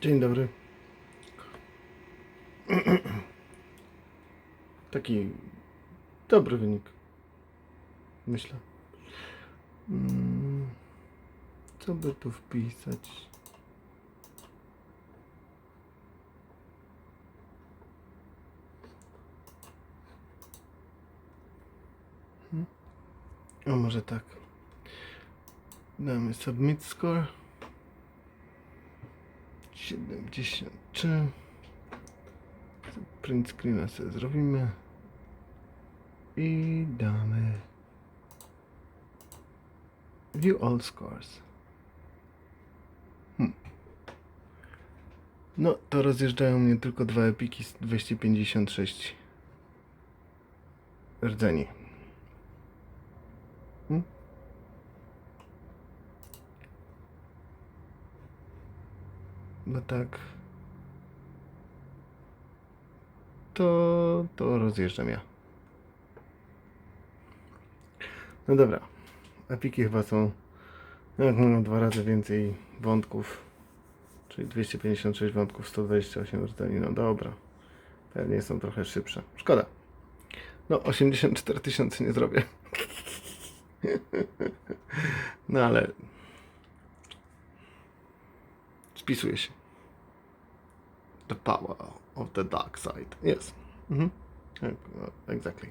Dzień dobry. Taki dobry wynik. Myślę. Mm, Co by tu wpisać? Hmm? O, może tak. Damy submit score. 73 print screena sobie zrobimy. I damy. View all scores. Hmm. no to rozjeżdżają mnie tylko dwa epiki z 256 rdzeni bo tak to, to rozjeżdżam ja. No dobra. Epiki chyba są mówią, dwa razy więcej wątków. Czyli 256 wątków, 128 rdzeni. No dobra. Pewnie są trochę szybsze. Szkoda. No 84 tysiące nie zrobię. No ale spisuje się. The power of the dark side. Yes. Mhm. Exactly.